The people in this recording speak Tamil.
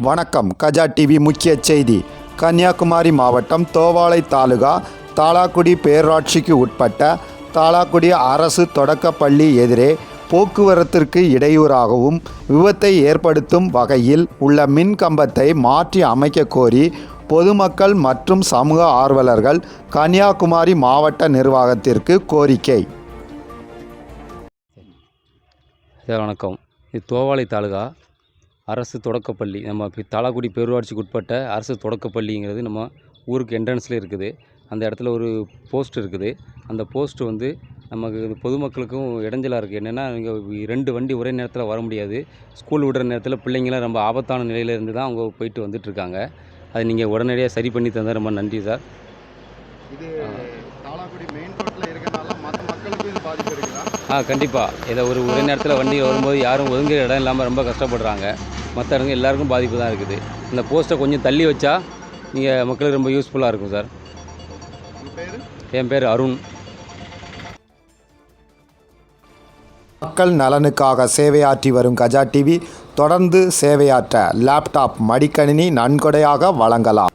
வணக்கம். கஜா டிவி முக்கிய செய்தி. கன்னியாகுமரி மாவட்டம் தோவாளை தாலுகா தாளாக்குடி பேராட்சிக்கு உட்பட்ட தாளாக்குடி அரசு தொடக்கப்பள்ளி எதிரே போக்குவரத்திற்கு இடையூறாகவும் விபத்தை ஏற்படுத்தும் வகையில் உள்ள மின் கம்பத்தை மாற்றி அமைக்க கோரி பொதுமக்கள் மற்றும் சமூக ஆர்வலர்கள் கன்னியாகுமரி மாவட்ட நிர்வாகத்திற்கு கோரிக்கை. வணக்கம். இது தோவாளை தாலுகா அரசு தொடக்கப்பள்ளி. நம்ம பி- தாளாக்குடி பேரூராட்சிக்கு உட்பட்ட அரசு தொடக்கப்பள்ளிங்கிறது நம்ம ஊருக்கு என்ட்ரன்ஸில் இருக்குது. அந்த இடத்துல ஒரு போஸ்ட் இருக்குது. அந்த போஸ்ட் வந்து நமக்கு பொதுமக்களுக்கும் இடைஞ்சலாக இருக்குது என்னென்னா இங்கே ரெண்டு வண்டி ஒரே நேரத்தில் வர முடியாது. ஸ்கூல் விடுற நேரத்தில் பிள்ளைங்களாம் ரொம்ப ஆபத்தான நிலையிலேருந்து தான் அவங்க போயிட்டு வந்துட்டுருக்காங்க அதை நீங்கள் உடனடியாக சரி பண்ணி தந்தால் ரொம்ப நன்றி சார். இது தாளாக்குடி மெயின் ரோட்டில் இருக்கனால மற்ற மக்களுக்கும் இது பாதிப்பு இருக்குதா ஆ கண்டிப்பாக இதை ஒரு ஒரே நேரத்தில் வண்டி வரும்போது யாரும் ஒதுங்குற இடம் இல்லாமல் ரொம்ப கஷ்டப்படுறாங்க. மற்ற இடங்க எல்லாருக்கும் பாதிப்பு தான் இருக்குது. இந்த போஸ்ட்டை கொஞ்சம் தள்ளி வச்சா நீங்கள் மக்களுக்கு ரொம்ப யூஸ்ஃபுல்லாக இருக்கும் சார். என் பேர் அருண். மக்கள் நலனுக்காக சேவையாற்றி வரும் கஜா டிவி தொடர்ந்து சேவையாற்ற லேப்டாப் மடிக்கணினி நன்கொடையாக வழங்கலாம்.